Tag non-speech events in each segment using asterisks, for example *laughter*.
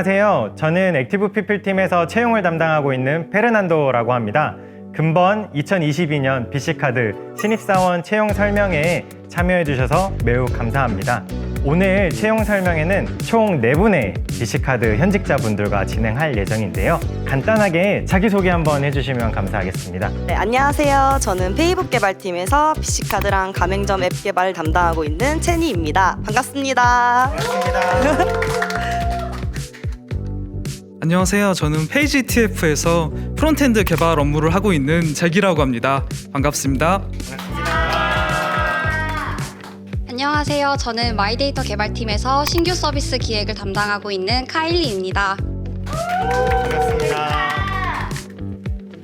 안녕하세요. 저는 액티브 피플 팀에서 채용을 담당하고 있는 페르난도라고 합니다. 금번 2022년 BC카드 신입사원 채용 설명회에 참여해 주셔서 매우 감사합니다. 오늘 채용 설명회는 총 4분의 BC카드 현직자분들과 진행할 예정인데요. 간단하게 자기소개 한번 해주시면 감사하겠습니다. 네, 안녕하세요. 저는 페이북 개발팀에서 PC카드랑 가맹점 앱 개발을 담당하고 있는 채니입니다. 반갑습니다. 안녕하세요. 저는 페이지 TF에서 프론트엔드 개발 업무를 하고 있는 잭이라고 합니다. 반갑습니다. 안녕하세요. 저는 마이데이터 개발팀에서 신규 서비스 기획을 담당하고 있는 카일리입니다.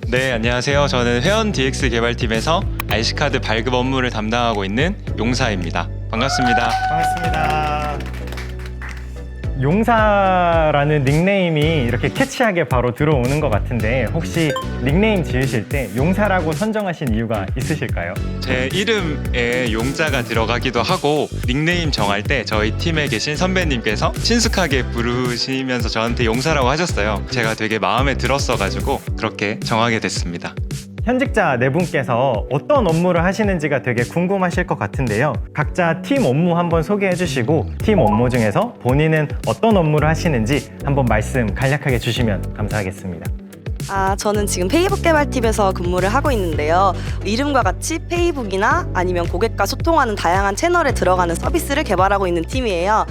네, 안녕하세요. 저는 회원 DX 개발팀에서 IC카드 발급 업무를 담당하고 있는 용사입니다. 반갑습니다. 반갑습니다. 용사라는 닉네임이 이렇게 캐치하게 바로 들어오는 것 같은데 혹시 닉네임 지으실 때 용사라고 선정하신 이유가 있으실까요? 제 이름에 용자가 들어가기도 하고 닉네임 정할 때 저희 팀에 계신 선배님께서 친숙하게 부르시면서 저한테 용사라고 하셨어요. 제가 되게 마음에 들었어가지고 그렇게 정하게 됐습니다. 현직자 네 분께서 어떤 업무를 하시는지가 되게 궁금하실 것 같은데요. 각자 팀 업무 한번 소개해 주시고 팀 업무 중에서 본인은 어떤 업무를 하시는지 한번 말씀 간략하게 주시면 감사하겠습니다. 아, 저는 지금 페이북 개발팀에서 근무를 하고 있는데요. 이름과 같이 페이북이나 아니면 고객과 소통하는 다양한 채널에 들어가는 서비스를 개발하고 있는 팀이에요.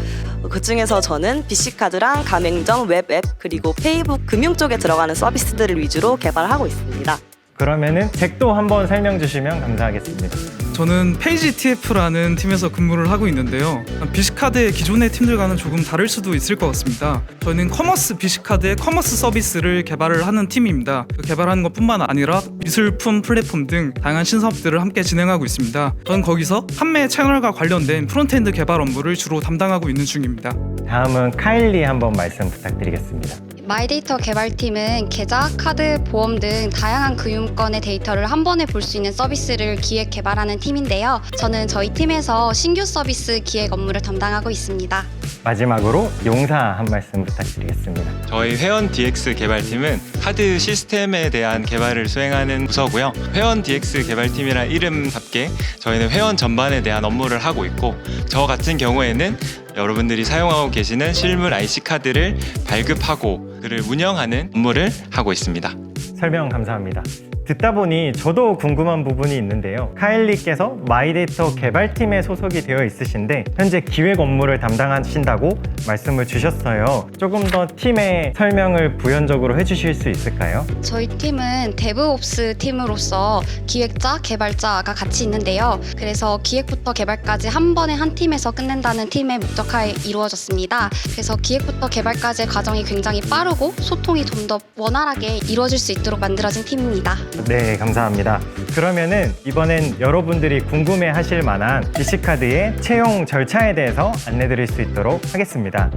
그 중에서 저는 BC카드랑 가맹점 웹앱 그리고 페이북 금융 쪽에 들어가는 서비스들을 위주로 개발하고 있습니다. 그러면은 잭도 한번 설명 주시면 감사하겠습니다. 저는 페이지 TF라는 팀에서 근무를 하고 있는데요. 비시카드의 기존의 팀들과는 조금 다를 수도 있을 것 같습니다. 저희는 커머스 비시카드의 커머스 서비스를 개발을 하는 팀입니다. 그 개발하는 것뿐만 아니라 미술품 플랫폼 등 다양한 신사업들을 함께 진행하고 있습니다. 저는 거기서 판매 채널과 관련된 프론트엔드 개발 업무를 주로 담당하고 있는 중입니다. 다음은 카일리 한번 말씀 부탁드리겠습니다. 마이데이터 개발팀은 계좌, 카드, 보험 등 다양한 금융권의 데이터를 한 번에 볼 수 있는 서비스를 기획 개발하는 팀인데요. 저는 저희 팀에서 신규 서비스 기획 업무를 담당하고 있습니다. 마지막으로 용사 한 말씀 부탁드리겠습니다. 저희 회원 DX 개발팀은 카드 시스템에 대한 개발을 수행하는 부서고요. 회원 DX 개발팀이란 이름답게 저희는 회원 전반에 대한 업무를 하고 있고 저 같은 경우에는 여러분들이 사용하고 계시는 실물 IC 카드를 발급하고 그를 운영하는 업무를 하고 있습니다. 설명 감사합니다. 듣다 보니 저도 궁금한 부분이 있는데요. 카일리께서 마이데이터 개발팀에 소속이 되어 있으신데 현재 기획 업무를 담당하신다고 말씀을 주셨어요. 조금 더 팀의 설명을 부연적으로 해주실 수 있을까요? 저희 팀은 데브옵스 팀으로서 기획자, 개발자가 같이 있는데요. 그래서 기획부터 개발까지 한 번에 한 팀에서 끝낸다는 팀의 목적하에 이루어졌습니다. 그래서 기획부터 개발까지의 과정이 굉장히 빠르고 소통이 좀 더 원활하게 이루어질 수 있도록 만들어진 팀입니다. 네, 감사합니다. 그러면은 이번엔 여러분들이 궁금해 하실 만한 BC카드의 채용 절차에 대해서 안내 드릴 수 있도록 하겠습니다.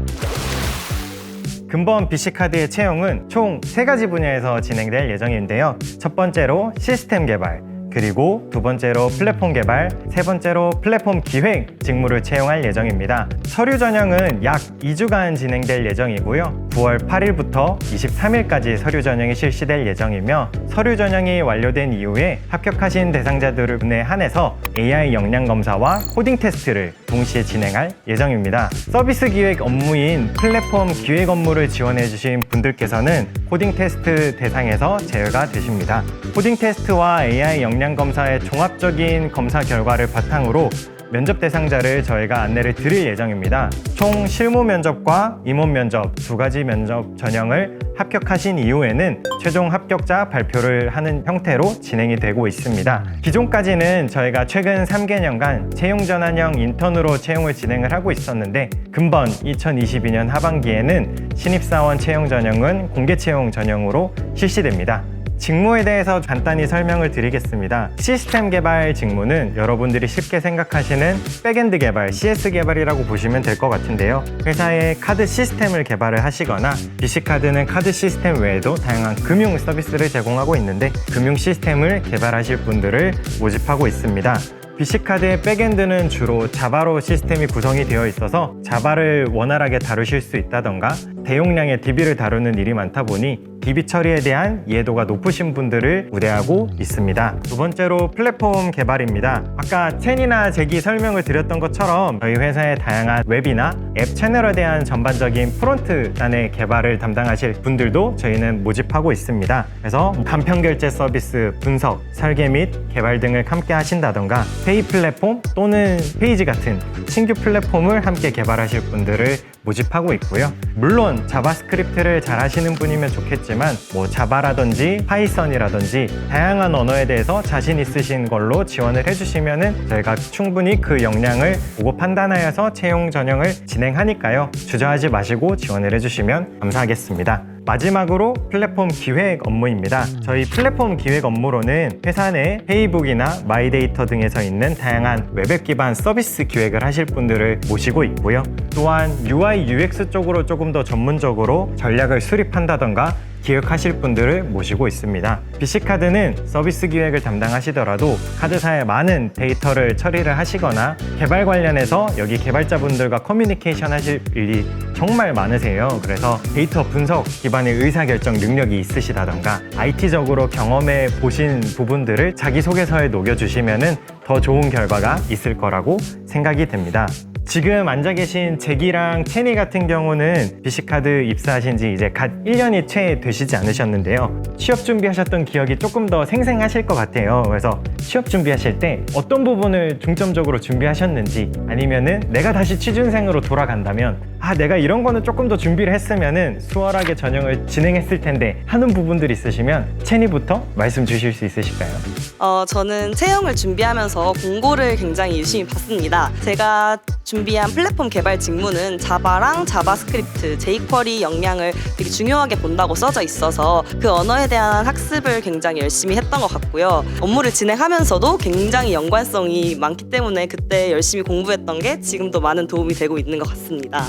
근본 BC카드의 채용은 총 세 가지 분야에서 진행될 예정인데요. 첫 번째로 시스템 개발, 그리고 두 번째로 플랫폼 개발, 세 번째로 플랫폼 기획 직무를 채용할 예정입니다. 서류 전형은 약 2주간 진행될 예정이고요. 9월 8일부터 23일까지 서류 전형이 실시될 예정이며 서류 전형이 완료된 이후에 합격하신 대상자들을 분에 한해서 AI 역량 검사와 코딩 테스트를 동시에 진행할 예정입니다. 서비스 기획 업무인 플랫폼 기획 업무를 지원해 주신 분들께서는 코딩 테스트 대상에서 제외가 되십니다. 코딩 테스트와 AI 역량 검사의 종합적인 검사 결과를 바탕으로 면접 대상자를 저희가 안내를 드릴 예정입니다. 총 실무 면접과 임원 면접 두 가지 면접 전형을 합격하신 이후에는 최종 합격자 발표를 하는 형태로 진행이 되고 있습니다. 기존까지는 저희가 최근 3개년간 채용 전환형 인턴으로 채용을 진행을 하고 있었는데 금번 2022년 하반기에는 신입사원 채용 전형은 공개 채용 전형으로 실시됩니다. 직무에 대해서 간단히 설명을 드리겠습니다. 시스템 개발 직무는 여러분들이 쉽게 생각하시는 백엔드 개발, CS 개발이라고 보시면 될 것 같은데요. 회사의 카드 시스템을 개발을 하시거나 BC카드는 카드 시스템 외에도 다양한 금융 서비스를 제공하고 있는데 금융 시스템을 개발하실 분들을 모집하고 있습니다. BC카드의 백엔드는 주로 자바로 시스템이 구성이 되어 있어서 자바를 원활하게 다루실 수 있다던가 대용량의 DB를 다루는 일이 많다 보니 DB 처리에 대한 이해도가 높으신 분들을 우대하고 있습니다. 두 번째로 플랫폼 개발입니다. 아까 첸이나 잭이 설명을 드렸던 것처럼 저희 회사의 다양한 웹이나 앱 채널에 대한 전반적인 프론트단의 개발을 담당하실 분들도 저희는 모집하고 있습니다. 그래서 간편 결제 서비스 분석, 설계 및 개발 등을 함께 하신다던가 페이 플랫폼 또는 페이지 같은 신규 플랫폼을 함께 개발하실 분들을 모집하고 있고요. 물론 자바스크립트를 잘 하시는 분이면 좋겠지만 뭐 자바라든지 파이썬이라든지 다양한 언어에 대해서 자신 있으신 걸로 지원을 해주시면은 저희가 충분히 그 역량을 보고 판단하여서 채용 전형을 진행하니까요. 주저하지 마시고 지원을 해주시면 감사하겠습니다. 마지막으로 플랫폼 기획 업무입니다. 저희 플랫폼 기획 업무로는 회사 내 페이북이나 마이데이터 등에서 있는 다양한 웹앱 기반 서비스 기획을 하실 분들을 모시고 있고요. 또한 UI, UX 쪽으로 조금 더 전문적으로 전략을 수립한다던가 기획하실 분들을 모시고 있습니다. BC카드는 서비스 기획을 담당하시더라도 카드사에 많은 데이터를 처리를 하시거나 개발 관련해서 여기 개발자분들과 커뮤니케이션 하실 일이 정말 많으세요. 그래서 데이터 분석 기반의 의사결정 능력이 있으시다던가 IT적으로 경험해 보신 부분들을 자기소개서에 녹여주시면 더 좋은 결과가 있을 거라고 생각이 됩니다. 지금 앉아 계신 잭이랑 체니 같은 경우는 BC카드 입사하신 지 이제 갓 1년이 채 되시지 않으셨는데요. 취업 준비하셨던 기억이 조금 더 생생하실 것 같아요. 그래서 취업 준비하실 때 어떤 부분을 중점적으로 준비하셨는지 아니면은 내가 다시 취준생으로 돌아간다면 아, 내가 이런 거는 조금 더 준비를 했으면은 수월하게 전형을 진행했을 텐데 하는 부분들 있으시면 체니부터 말씀 주실 수 있으실까요? 어, 저는 채용을 준비하면서 공고를 굉장히 열심히 봤습니다. 제가 준비한 플랫폼 개발 직무는 자바랑 자바스크립트, jQuery 역량을 되게 중요하게 본다고 써져 있어서 그 언어에 대한 학습을 굉장히 열심히 했던 것 같고요. 업무를 진행하면서도 굉장히 연관성이 많기 때문에 그때 열심히 공부했던 게 지금도 많은 도움이 되고 있는 것 같습니다.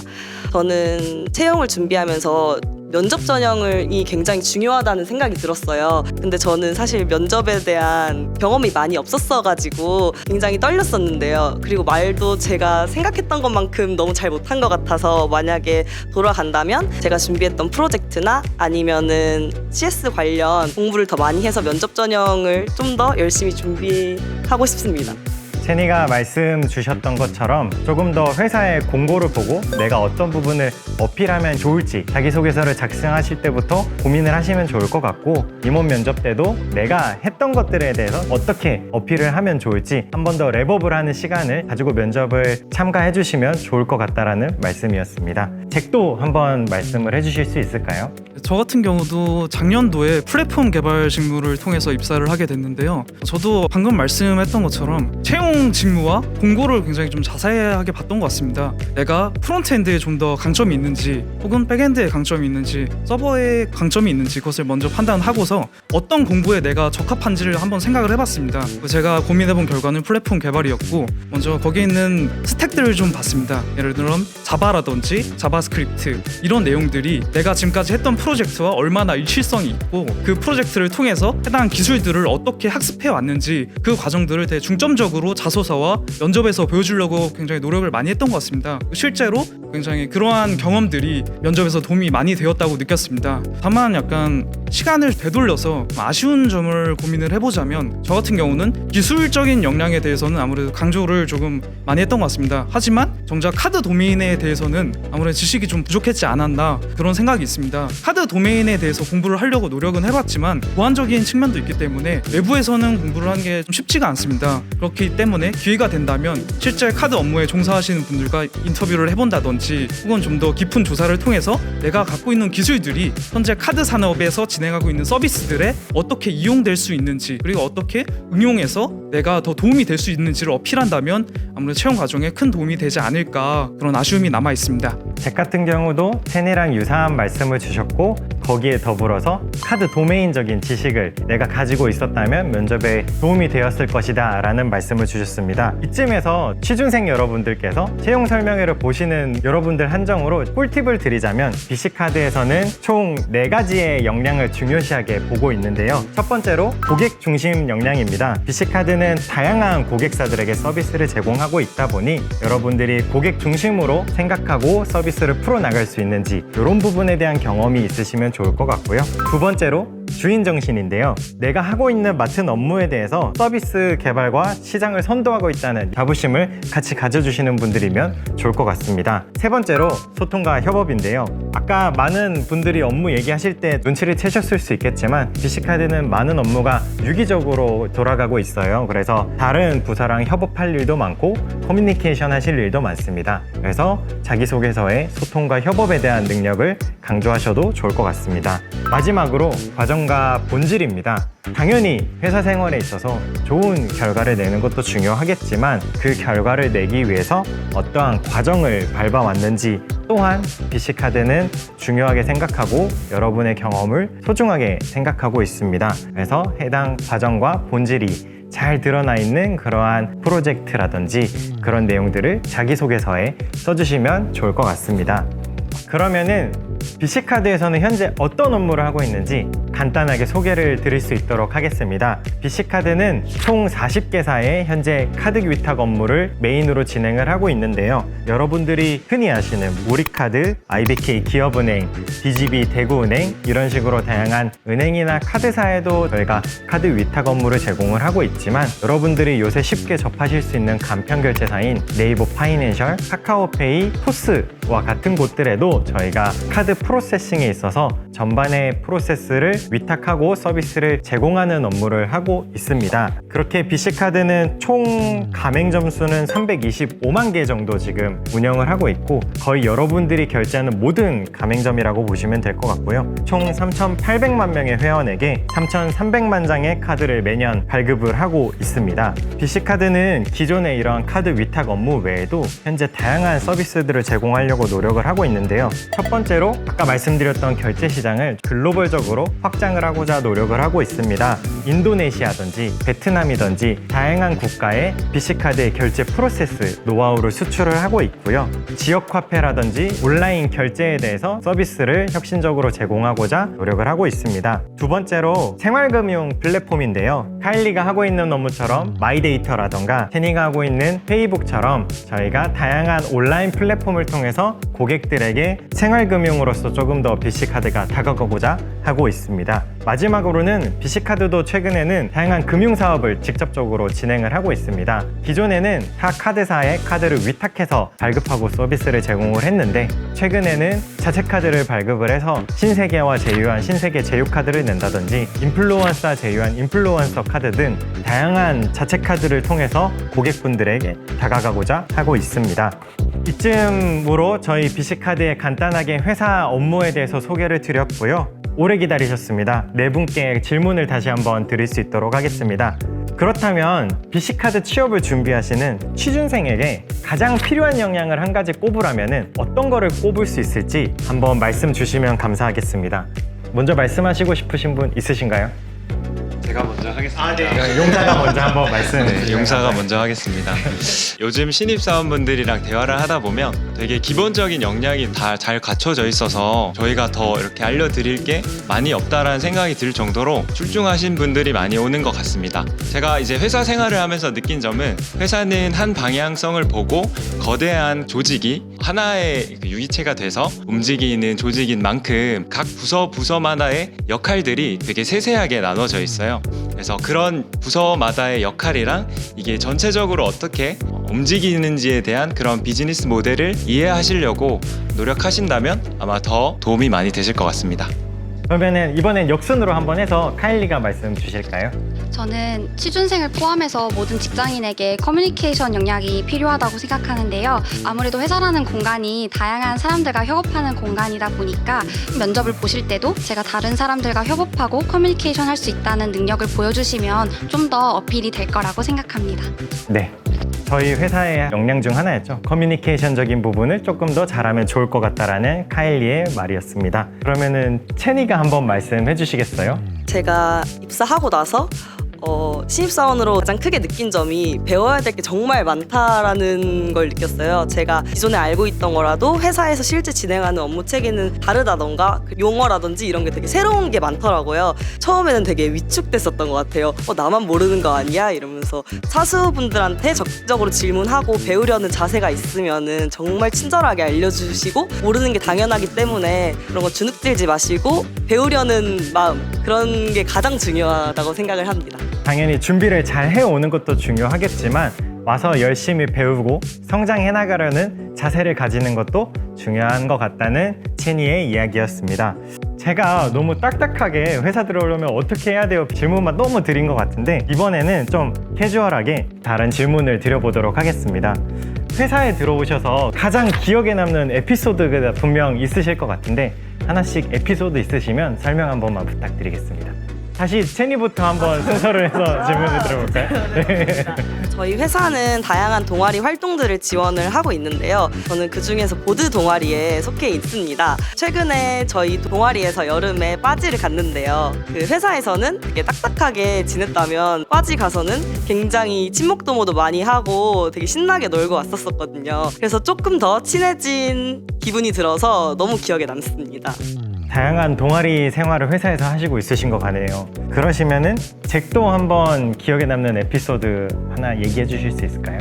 저는 채용을 준비하면서 면접 전형이 굉장히 중요하다는 생각이 들었어요. 근데 저는 사실 면접에 대한 경험이 많이 없었어가지고 굉장히 떨렸었는데요. 그리고 말도 제가 생각했던 것만큼 너무 잘 못한 것 같아서 만약에 돌아간다면 제가 준비했던 프로젝트나 아니면은 CS 관련 공부를 더 많이 해서 면접 전형을 좀 더 열심히 준비하고 싶습니다. 체니가 말씀 주셨던 것처럼 조금 더 회사의 공고를 보고 내가 어떤 부분을 어필하면 좋을지 자기소개서를 작성하실 때부터 고민을 하시면 좋을 것 같고 임원 면접 때도 내가 했던 것들에 대해서 어떻게 어필을 하면 좋을지 한 번 더 랩업을 하는 시간을 가지고 면접을 참가해 주시면 좋을 것 같다라는 말씀이었습니다. 잭도 한번 말씀을 해주실 수 있을까요? 저 같은 경우도 작년도에 플랫폼 개발 직무를 통해서 입사를 하게 됐는데요. 저도 방금 말씀했던 것처럼 채용 직무와 공고를 굉장히 좀 자세하게 봤던 것 같습니다. 내가 프론트엔드에 좀 더 강점이 있는지 혹은 백엔드에 강점이 있는지 서버에 강점이 있는지 그것을 먼저 판단하고서 어떤 공부에 내가 적합한지를 한번 생각을 해봤습니다. 제가 고민해본 결과는 플랫폼 개발이었고 먼저 거기에 있는 스택들을 좀 봤습니다. 예를 들면 자바라든지 자바스크립트 이런 내용들이 내가 지금까지 했던 프로젝트와 얼마나 일치성이 있고 그 프로젝트를 통해서 해당 기술들을 어떻게 학습해 왔는지 그 과정들을 되게 중점적으로 자 소서와 면접에서 보여주려고 굉장히 노력을 많이 했던 것 같습니다. 실제로 굉장히 그러한 경험들이 면접에서 도움이 많이 되었다고 느꼈습니다. 다만 약간 시간을 되돌려서 아쉬운 점을 고민을 해보자면 저 같은 경우는 기술적인 역량에 대해서는 아무래도 강조를 조금 많이 했던 것 같습니다. 하지만 정작 카드 도메인에 대해서는 아무래도 지식이 좀 부족했지 않았나 그런 생각이 있습니다. 카드 도메인에 대해서 공부를 하려고 노력은 해봤지만 보안적인 측면도 있기 때문에 외부에서는 공부를 하는 게 좀 쉽지가 않습니다. 그렇기 때문에 기회가 된다면 실제 카드 업무에 종사하시는 분들과 인터뷰를 해본다든지 혹은 좀 더 깊은 조사를 통해서 내가 갖고 있는 기술들이 현재 카드 산업에서 진행하고 있는 서비스들에 어떻게 이용될 수 있는지 그리고 어떻게 응용해서 내가 더 도움이 될 수 있는지를 어필한다면 아무래도 채용 과정에 큰 도움이 되지 않을까 그런 아쉬움이 남아 있습니다. 잭 같은 경우도 체니랑 유사한 말씀을 주셨고 거기에 더불어서 카드 도메인적인 지식을 내가 가지고 있었다면 면접에 도움이 되었을 것이다 라는 말씀을 주셨습니다. 이쯤에서 취준생 여러분들께서 채용 설명회를 보시는 여러분들 한정으로 꿀팁을 드리자면 BC카드에서는 총 네가지의 역량을 중요시하게 보고 있는데요. 첫 번째로 고객 중심 역량입니다. BC카드는 다양한 고객사들에게 서비스를 제공하고 있다 보니 여러분들이 고객 중심으로 생각하고 서비스를 풀어나갈 수 있는지 이런 부분에 대한 경험이 있으시면 좋을 것 같고요. 두 번째로 주인 정신인데요. 내가 하고 있는 맡은 업무에 대해서 서비스 개발과 시장을 선도하고 있다는 자부심을 같이 가져주시는 분들이면 좋을 것 같습니다. 세 번째로 소통과 협업인데요. 아까 많은 분들이 업무 얘기하실 때 눈치를 채셨을 수 있겠지만 BC카드는 많은 업무가 유기적으로 돌아가고 있어요. 그래서 다른 부서랑 협업할 일도 많고 커뮤니케이션 하실 일도 많습니다. 그래서 자기소개서에 소통과 협업에 대한 능력을 강조하셔도 좋을 것 같습니다. 마지막으로 과정 과 본질입니다. 당연히 회사 생활에 있어서 좋은 결과를 내는 것도 중요하겠지만 그 결과를 내기 위해서 어떠한 과정을 밟아왔는지 또한 BC카드는 중요하게 생각하고 여러분의 경험을 소중하게 생각하고 있습니다. 그래서 해당 과정과 본질이 잘 드러나 있는 그러한 프로젝트라든지 그런 내용들을 자기소개서에 써주시면 좋을 것 같습니다. 그러면은 BC카드에서는 현재 어떤 업무를 하고 있는지 간단하게 소개를 드릴 수 있도록 하겠습니다. BC카드는 총 40개사의 현재 카드 위탁 업무를 메인으로 진행을 하고 있는데요. 여러분들이 흔히 아시는 우리카드, IBK 기업은행, DGB 대구은행 이런 식으로 다양한 은행이나 카드사에도 저희가 카드 위탁 업무를 제공을 하고 있지만 여러분들이 요새 쉽게 접하실 수 있는 간편 결제사인 네이버 파이낸셜, 카카오페이, 포스와 같은 곳들에도 저희가 카드 프로세싱에 있어서 전반의 프로세스를 위탁하고 서비스를 제공하는 업무를 하고 있습니다. 그렇게 BC카드는 총 가맹 점수는 325만 개 정도 지금 운영을 하고 있고 거의 여러분들이 결제하는 모든 가맹점이라고 보시면 될 것 같고요. 총 3,800만 명의 회원에게 3,300만 장의 카드를 매년 발급을 하고 있습니다. BC카드는 기존의 이러한 카드 위탁 업무 외에도 현재 다양한 서비스들을 제공하려고 노력을 하고 있는데요. 첫 번째로 아까 말씀드렸던 결제 시장을 글로벌적으로 확장을 하고자 노력을 하고 있습니다. 인도네시아든지 베트남이든지 다양한 국가에 BC카드의 결제 프로세스 노하우를 수출을 하고 있고요. 지역 화폐라든지 온라인 결제에 대해서 서비스를 혁신적으로 제공하고자 노력을 하고 있습니다. 두 번째로 생활금융 플랫폼인데요. 카일리가 하고 있는 업무처럼 마이데이터라던가 테니가 하고 있는 페이북처럼 저희가 다양한 온라인 플랫폼을 통해서 고객들에게 생활금융으로서 조금 더 BC카드가 다가가고자 하고 있습니다. 마지막으로는 BC카드도 최근에는 다양한 금융사업을 직접적으로 진행을 하고 있습니다. 기존에는 타 카드사에 카드를 위탁해서 발급하고 서비스를 제공을 했는데 최근에는 자체 카드를 발급을 해서 신세계와 제휴한 신세계 제휴 카드를 낸다든지 인플루언서 제휴한 인플루언서 카드 등 다양한 자체 카드를 통해서 고객분들에게 다가가고자 하고 있습니다. 이쯤으로 저희 BC카드의 간단하게 회사 업무에 대해서 소개를 드렸고요. 오래 기다리셨습니다. 네 분께 질문을 다시 한번 드릴 수 있도록 하겠습니다. 그렇다면 BC카드 취업을 준비하시는 취준생에게 가장 필요한 역량을 한 가지 꼽으라면 어떤 거를 꼽을 수 있을지 한번 말씀 주시면 감사하겠습니다. 먼저 말씀하시고 싶으신 분 있으신가요? 제가 먼저 하겠습니다. 네. 용사가 먼저 한번 *laughs* 말씀. 네, 용사가 먼저 하겠습니다. *laughs* 요즘 신입 사원분들이랑 대화를 하다 보면 되게 기본적인 역량이 다 잘 갖춰져 있어서 저희가 더 이렇게 알려드릴 게 많이 없다라는 생각이 들 정도로 출중하신 분들이 많이 오는 것 같습니다. 제가 이제 회사 생활을 하면서 느낀 점은 회사는 한 방향성을 보고 거대한 조직이 하나의 그 유기체가 돼서 움직이는 조직인 만큼 각 부서 부서마다의 역할들이 되게 세세하게 나눠져 있어요. 그래서 그런 부서마다의 역할이랑 이게 전체적으로 어떻게 움직이는지에 대한 그런 비즈니스 모델을 이해하시려고 노력하신다면 아마 더 도움이 많이 되실 것 같습니다. 그러면은 이번엔 역순으로 한번 해서 카일리가 말씀 주실까요? 저는 취준생을 포함해서 모든 직장인에게 커뮤니케이션 역량이 필요하다고 생각하는데요. 아무래도 회사라는 공간이 다양한 사람들과 협업하는 공간이다 보니까 면접을 보실 때도 제가 다른 사람들과 협업하고 커뮤니케이션 할 수 있다는 능력을 보여주시면 좀 더 어필이 될 거라고 생각합니다. 네. 저희 회사의 역량 중 하나였죠. 커뮤니케이션적인 부분을 조금 더 잘하면 좋을 것 같다라는 카일리의 말이었습니다. 그러면은 채니가 한번 말씀해 주시겠어요? 제가 입사하고 나서 어, 신입사원으로 가장 크게 느낀 점이 배워야 될 게 정말 많다라는 걸 느꼈어요. 제가 기존에 알고 있던 거라도 회사에서 실제 진행하는 업무 체계는 다르다던가 그 용어라든지 이런 게 되게 새로운 게 많더라고요. 처음에는 되게 위축됐었던 것 같아요. 어, 나만 모르는 거 아니야? 이러면서 사수분들한테 적극적으로 질문하고 배우려는 자세가 있으면은 정말 친절하게 알려주시고 모르는 게 당연하기 때문에 그런 거 주눅들지 마시고 배우려는 마음 그런 게 가장 중요하다고 생각을 합니다. 당연히 준비를 잘 해오는 것도 중요하겠지만 와서 열심히 배우고 성장해 나가려는 자세를 가지는 것도 중요한 것 같다는 체니의 이야기였습니다. 제가 너무 딱딱하게 회사 들어오려면 어떻게 해야 돼요? 질문만 너무 드린 것 같은데 이번에는 좀 캐주얼하게 다른 질문을 드려보도록 하겠습니다. 회사에 들어오셔서 가장 기억에 남는 에피소드가 분명 있으실 것 같은데 하나씩 에피소드 있으시면 설명 한 번만 부탁드리겠습니다. 다시 체니부터 한번 순서를 해서 *laughs* 질문을 드려볼까요? 저희 회사는 다양한 동아리 활동들을 지원을 하고 있는데요. 저는 그 중에서 보드 동아리에 속해 있습니다. 최근에 저희 동아리에서 여름에 빠지를 갔는데요. 그 회사에서는 되게 딱딱하게 지냈다면 빠지 가서는 굉장히 친목 도모도 많이 하고 되게 신나게 놀고 왔었었거든요. 그래서 조금 더 친해진 기분이 들어서 너무 기억에 남습니다. 다양한 동아리 생활을 회사에서 하시고 있으신 것 같네요. 그러시면은 잭도 한번 기억에 남는 에피소드 하나 얘기해 주실 수 있을까요?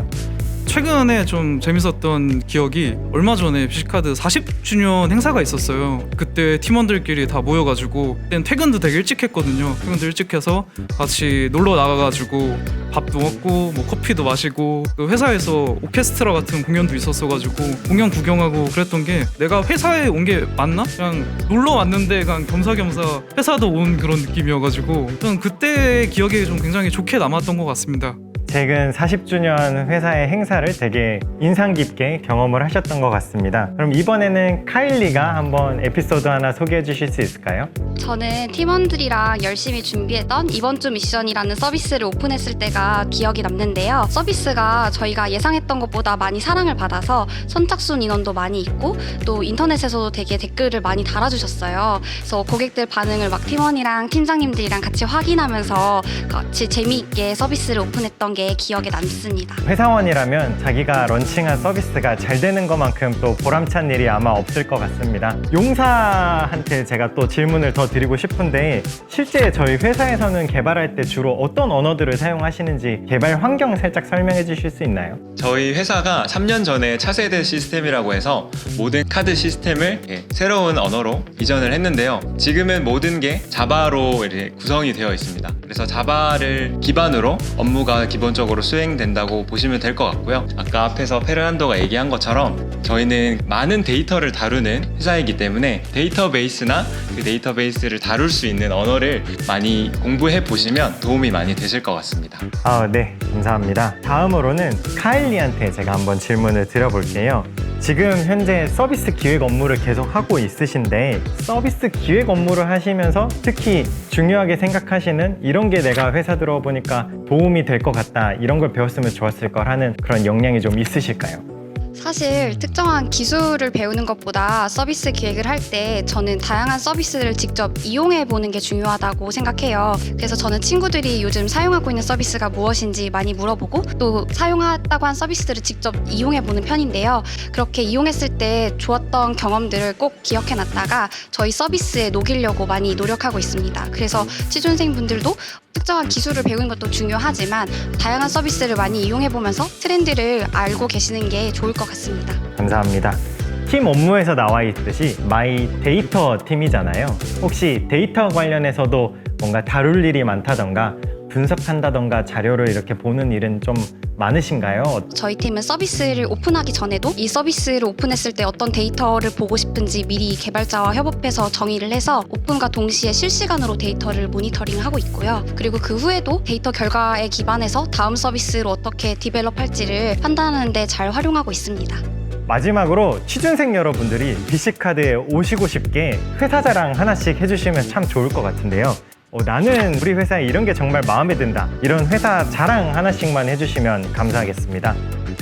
최근에 좀 재밌었던 기억이 얼마 전에 비시카드 40주년 행사가 있었어요. 그때 팀원들끼리 다 모여가지고 그때는 퇴근도 되게 일찍 했거든요. 퇴근도 일찍 해서 같이 놀러 나가가지고 밥도 먹고 뭐 커피도 마시고 그 회사에서 오케스트라 같은 공연도 있었어가지고 공연 구경하고 그랬던 게 내가 회사에 온 게 맞나? 그냥 놀러 왔는데 그냥 겸사겸사 회사도 온 그런 느낌이어가지고 그때 기억이 좀 굉장히 좋게 남았던 것 같습니다. 최근 40주년 회사의 행사를 되게 인상 깊게 경험을 하셨던 것 같습니다. 그럼 이번에는 카일리가 한번 에피소드 하나 소개해 주실 수 있을까요? 저는 팀원들이랑 열심히 준비했던 이번 주 미션이라는 서비스를 오픈했을 때가 기억이 남는데요. 서비스가 저희가 예상했던 것보다 많이 사랑을 받아서 선착순 인원도 많이 있고 또 인터넷에서도 되게 댓글을 많이 달아주셨어요. 그래서 고객들 반응을 막 팀원이랑 팀장님들이랑 같이 확인하면서 같이 재미있게 서비스를 오픈했던 게 기억에 남습니다. 회사원이라면 자기가 런칭한 서비스가 잘 되는 것만큼 또 보람찬 일이 아마 없을 것 같습니다. 용사한테 제가 또 질문을 더 드리고 싶은데 실제 저희 회사에서는 개발할 때 주로 어떤 언어들을 사용하시는지 개발 환경 살짝 설명해 주실 수 있나요? 저희 회사가 3년 전에 차세대 시스템이라고 해서 모든 카드 시스템을 예, 새로운 언어로 이전을 했는데요. 지금은 모든 게 자바로 이렇게 구성이 되어 있습니다. 그래서 자바를 기반으로 업무가 기본 적으로 수행된다고 보시면 될 것 같고요. 아까 앞에서 페르난도가 얘기한 것처럼 저희는 많은 데이터를 다루는 회사이기 때문에 데이터베이스나 그 데이터베이스를 다룰 수 있는 언어를 많이 공부해 보시면 도움이 많이 되실 것 같습니다. 아, 네. 감사합니다. 다음으로는 카일리한테 제가 한번 질문을 드려볼게요. 지금 현재 서비스 기획 업무를 계속 하고 있으신데 서비스 기획 업무를 하시면서 특히 중요하게 생각하시는 이런 게 내가 회사 들어보니까 도움이 될 것 같다 이런 걸 배웠으면 좋았을 걸 하는 그런 역량이 좀 있으실까요? 사실 특정한 기술을 배우는 것보다 서비스 기획을 할 때 저는 다양한 서비스를 직접 이용해 보는 게 중요하다고 생각해요. 그래서 저는 친구들이 요즘 사용하고 있는 서비스가 무엇인지 많이 물어보고 또 사용했다고 한 서비스들을 직접 이용해 보는 편인데요. 그렇게 이용했을 때 좋았던 경험들을 꼭 기억해 놨다가 저희 서비스에 녹이려고 많이 노력하고 있습니다. 그래서 취준생 분들도 특정한 기술을 배우는 것도 중요하지만 다양한 서비스를 많이 이용해 보면서 트렌드를 알고 계시는 게 좋을 것 같습니다. 감사합니다. 팀 업무에서 나와 있듯이 마이 데이터 팀이잖아요. 혹시 데이터 관련해서도 뭔가 다룰 일이 많다던가 분석한다던가 자료를 이렇게 보는 일은 좀 많으신가요? 저희 팀은 서비스를 오픈하기 전에도 이 서비스를 오픈했을 때 어떤 데이터를 보고 싶은지 미리 개발자와 협업해서 정의를 해서 오픈과 동시에 실시간으로 데이터를 모니터링하고 있고요. 그리고 그 후에도 데이터 결과에 기반해서 다음 서비스로 어떻게 디벨롭할지를 판단하는데 잘 활용하고 있습니다. 마지막으로 취준생 여러분들이 BC카드에 오시고 싶게 회사 자랑 하나씩 해주시면 참 좋을 것 같은데요. 어, 나는 우리 회사에 이런 게 정말 마음에 든다. 이런 회사 자랑 하나씩만 해주시면 감사하겠습니다.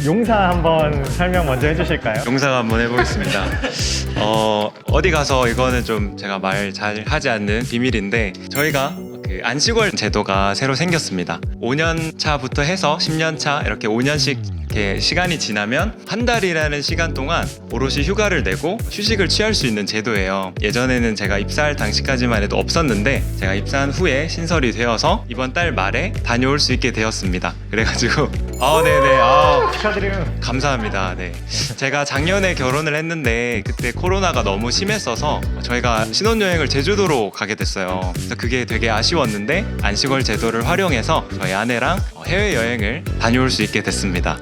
용사 한번 설명 먼저 해주실까요? 용사가 한번 해보겠습니다. *laughs* 어, 어디 가서 이거는 좀 제가 말 잘 하지 않는 비밀인데 저희가 그 안식월 제도가 새로 생겼습니다. 5년 차부터 해서 10년 차 이렇게 5년씩 이렇게 시간이 지나면 한 달이라는 시간 동안 오롯이 휴가를 내고 휴식을 취할 수 있는 제도예요. 예전에는 제가 입사할 당시까지만 해도 없었는데 제가 입사한 후에 신설이 되어서 이번 달 말에 다녀올 수 있게 되었습니다. 그래가지고 아 네네 아 축하드려요. 감사합니다. 네. 제가 작년에 결혼을 했는데 그때 코로나가 너무 심했어서 저희가 신혼여행을 제주도로 가게 됐어요. 그래서 그게 되게 아쉬웠는데 안식월 제도를 활용해서 저희 아내랑 해외여행을 다녀올 수 있게 됐습니다.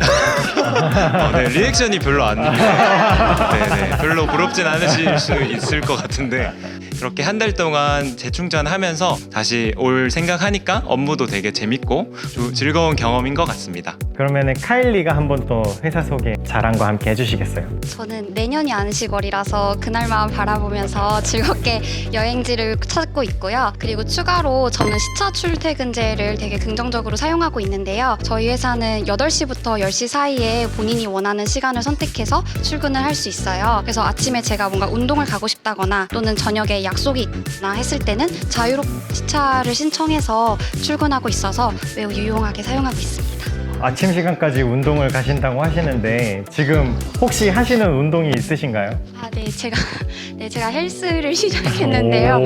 *laughs* 어, 네, 리액션이 별로 안 *laughs* 네, 네, 별로 부럽진 않으실 수 있을 것 같은데 그렇게 한 달 동안 재충전하면서 다시 올 생각하니까 업무도 되게 재밌고 조- 즐거운 경험인 것 같습니다. 그러면 은 카일리가 한번 또 회사 소개 자랑과 함께 해주시겠어요? 저는 내년이 안식월이라서 그날만 바라보면서 즐겁게 여행지를 찾고 있고요. 그리고 추가로 저는 시차 출퇴근제를 되게 긍정적으로 사용하고 있는데요. 저희 회사는 8시부터 10시 사이에 본인이 원하는 시간을 선택해서 출근을 할 수 있어요. 그래서 아침에 제가 뭔가 운동을 가고 싶다거나 또는 저녁에 약속이 있거나 했을 때는 자유롭 시차를 신청해서 출근하고 있어서 매우 유용하게 사용하고 있습니다. 아침 시간까지 운동을 가신다고 하시는데 지금 혹시 하시는 운동이 있으신가요? 아, 네, 제가 *laughs* 네, 제가 헬스를 *laughs* 시작했는데요. 오.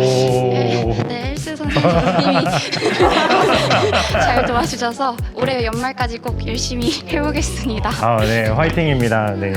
네, 네, 헬스 선생님이 *laughs* 잘 도와주셔서 올해 연말까지 꼭 열심히 해보겠습니다. 아, 네, 화이팅입니다. 네.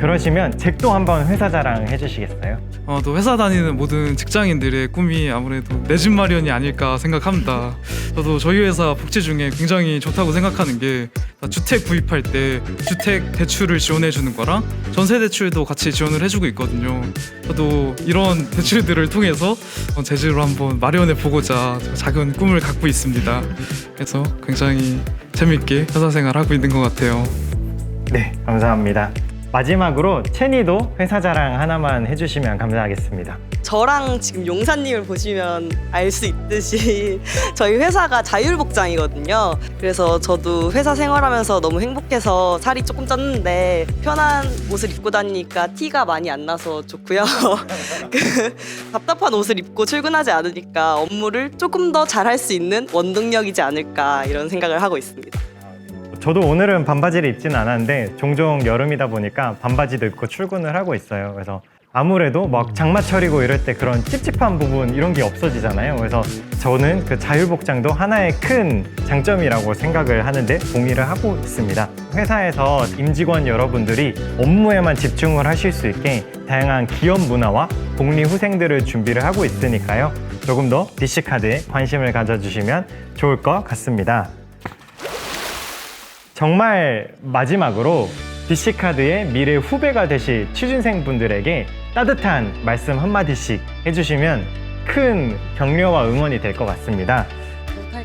네, 그러시면 잭도 한번 회사 자랑 해주시겠어요? 어, 또 회사 다니는 모든 직장인들의 꿈이 아무래도 내 집 마련이 아닐까 생각합니다. 저도 저희 회사 복지 중에 굉장히 좋다고 생각하는 게 주택 구입할 때 주택 대출을 지원해 주는 거랑 전세 대출도 같이 지원을 해주고 있거든요. 저도 이런 *laughs* 대출들을 통해서 어, 제 집을 한번 마련해 보고자 작은 꿈을 갖고 있습니다. 그래서 굉장히 재밌게 회사 생활하고 있는 것 같아요. 네, 감사합니다. 마지막으로 채니도 회사 자랑 하나만 해주시면 감사하겠습니다. 저랑 지금 용사님을 보시면 알 수 있듯이 *laughs* 저희 회사가 자율복장이거든요. 그래서 저도 회사 생활하면서 너무 행복해서 살이 조금 쪘는데 편한 옷을 입고 다니니까 티가 많이 안 나서 좋고요. *laughs* 그 답답한 옷을 입고 출근하지 않으니까 업무를 조금 더 잘할 수 있는 원동력이지 않을까 이런 생각을 하고 있습니다. 저도 오늘은 반바지를 입지는 않았는데 종종 여름이다 보니까 반바지도 입고 출근을 하고 있어요. 그래서 아무래도 막 장마철이고 이럴 때 그런 찝찝한 부분 이런 게 없어지잖아요. 그래서 저는 그 자율복장도 하나의 큰 장점이라고 생각을 하는데 동의를 하고 있습니다. 회사에서 임직원 여러분들이 업무에만 집중을 하실 수 있게 다양한 기업 문화와 복리 후생들을 준비를 하고 있으니까요. 조금 더 디시카드에 관심을 가져주시면 좋을 것 같습니다. 정말 마지막으로 디시카드의 미래 후배가 되실 취준생 분들에게 따뜻한 말씀 한마디씩 해주시면 큰 격려와 응원이 될 것 같습니다.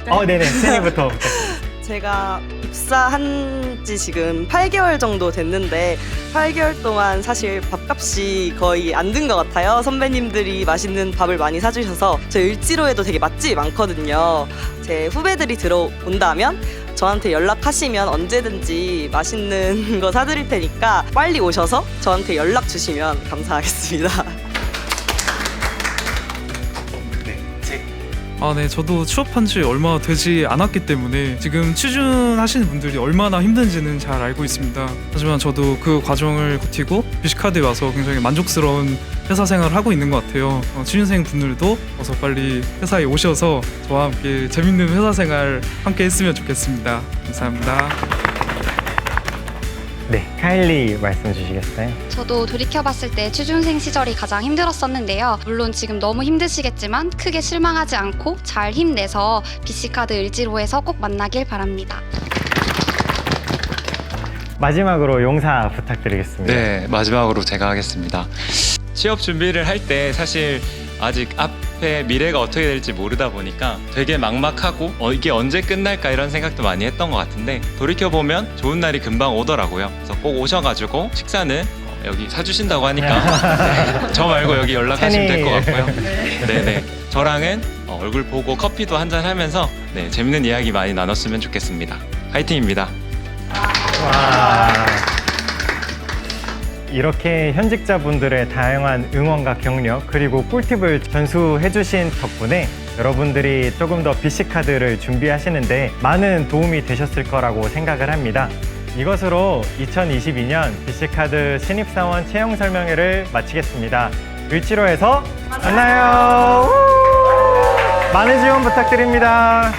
어, 네네. 세니부터. *laughs* 제가 입사한 지 지금 8개월 정도 됐는데 8개월 동안 사실 밥값이 거의 안 든 것 같아요. 선배님들이 맛있는 밥을 많이 사주셔서 저 을지로에도 되게 맛집이 많거든요. 제 후배들이 들어온다면 저한테 연락하시면 언제든지 맛있는 *laughs* 거 사드릴 테니까 빨리 오셔서 저한테 연락 주시면 감사하겠습니다. *laughs* 아, 네. 저도 취업한 지 얼마 되지 않았기 때문에 지금 취준하시는 분들이 얼마나 힘든지는 잘 알고 있습니다. 하지만 저도 그 과정을 버티고 비시카드에 와서 굉장히 만족스러운 회사 생활을 하고 있는 것 같아요. 어, 취준생 분들도 어서 빨리 회사에 오셔서 저와 함께 재밌는 회사 생활 함께 했으면 좋겠습니다. 감사합니다. 네, 카일리 말씀 주시겠어요? 저도 돌이켜봤을 때 취준생 시절이 가장 힘들었었는데요. 물론 지금 너무 힘드시겠지만 크게 실망하지 않고 잘 힘내서 BC카드 을지로에서 꼭 만나길 바랍니다. 마지막으로 용사 부탁드리겠습니다. 네, 마지막으로 제가 하겠습니다. 취업 준비를 할 때 사실 아직 앞 에 미래가 어떻게 될지 모르다 보니까 되게 막막하고 어, 이게 언제 끝날까 이런 생각도 많이 했던 것 같은데 돌이켜 보면 좋은 날이 금방 오더라고요. 그래서 꼭 오셔가지고 식사는 어, 여기 사주신다고 하니까 네, *laughs* 저 말고 여기 연락하시면 될 것 같고요. 네네. 저랑은 어, 얼굴 보고 커피도 한잔 하면서 네, 재밌는 이야기 많이 나눴으면 좋겠습니다. 화이팅입니다. 와. 이렇게 현직자분들의 다양한 응원과 격려 그리고 꿀팁을 전수해 주신 덕분에 여러분들이 조금 더 BC카드를 준비하시는데 많은 도움이 되셨을 거라고 생각을 합니다. 이것으로 2022년 BC카드 신입사원 채용 설명회를 마치겠습니다. 을지로에서 만나요. 많은 지원 부탁드립니다.